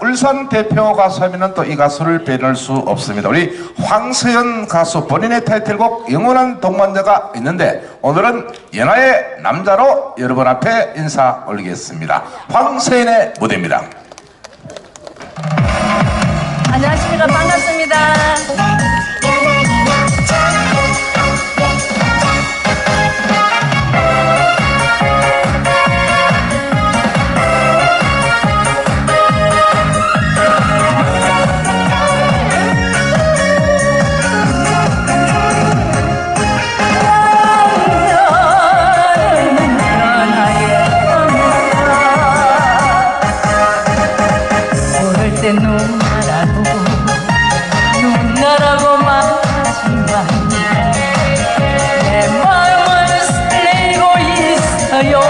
울산 대표 가수 하면은 또이 가수를 빼놓을 수 없습니다. 우리 황서연 가수 본인의 타이틀곡 영원한 동반자가 있는데 오늘은 연하의 남자로 여러분 앞에 인사 올리겠습니다. 황서연의 무대입니다. 안녕하십니까 반갑습니다. 모를 때 누나라고 누나라고 말하지만 내 마음은 설레고 있어요.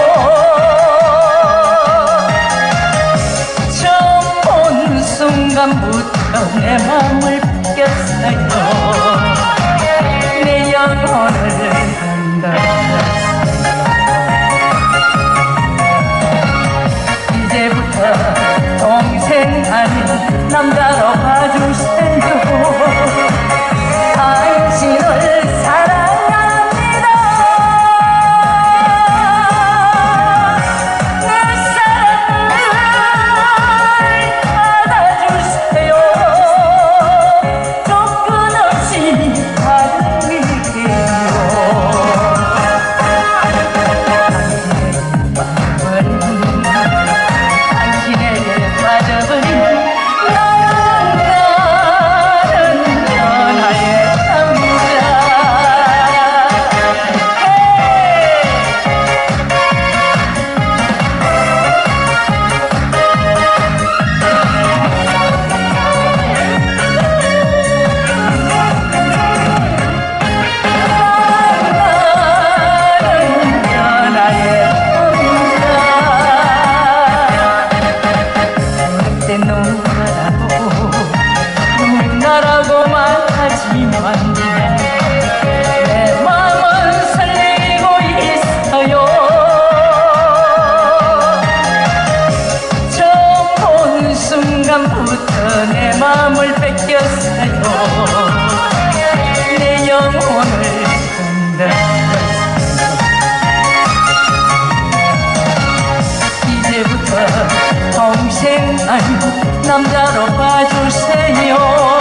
처음 본 순간부터 내 마음을 뺏겼어요. 내 영혼을 아닌 남자로 봐주세요 마음을 뺏겼어요. 내 영혼을 건다. 이제부터 동생 아닌 남자로 봐주세요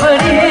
Maria.